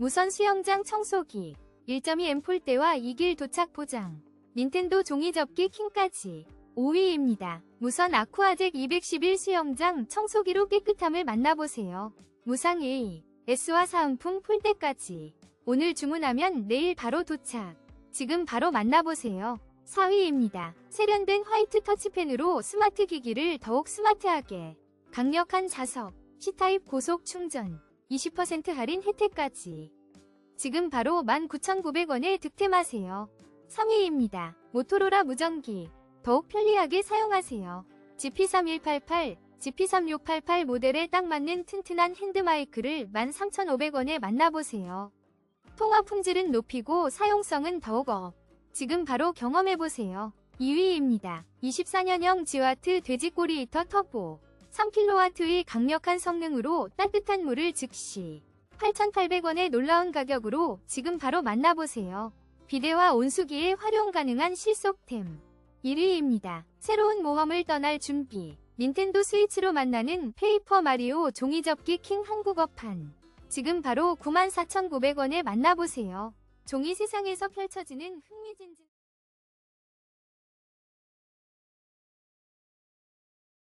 무선 수영장 청소기, 1.2M 폴대와 2길 도착 보장, 닌텐도 종이접기 킹까지 5위입니다. 무선 아쿠아잭 211 수영장 청소기로 깨끗함을 만나보세요. 무상 A, S와 사은품 폴대까지 오늘 주문하면 내일 바로 도착. 지금 바로 만나보세요. 4위입니다. 세련된 화이트 터치펜으로 스마트 기기를 더욱 스마트하게 강력한 자석, C타입 고속 충전, 20% 할인 혜택까지. 지금 바로 19,900원에 득템하세요. 3위입니다. 모토로라 무전기. 더욱 편리하게 사용하세요. GP3188, GP3688 모델에 딱 맞는 튼튼한 핸드마이크를 13,500원에 만나보세요. 통화 품질은 높이고 사용성은 더욱 업. 지금 바로 경험해보세요. 2위입니다. 24년형 지와트 돼지꼬리 히터 터보. 3kW의 강력한 성능으로 따뜻한 물을 즉시 8,800원의 놀라운 가격으로 지금 바로 만나보세요. 비데와 온수기에 활용 가능한 실속템. 1위입니다. 새로운 모험을 떠날 준비. 닌텐도 스위치로 만나는 페이퍼 마리오 종이접기 킹 한국어판. 지금 바로 94,900원에 만나보세요. 종이 세상에서 펼쳐지는 흥미진진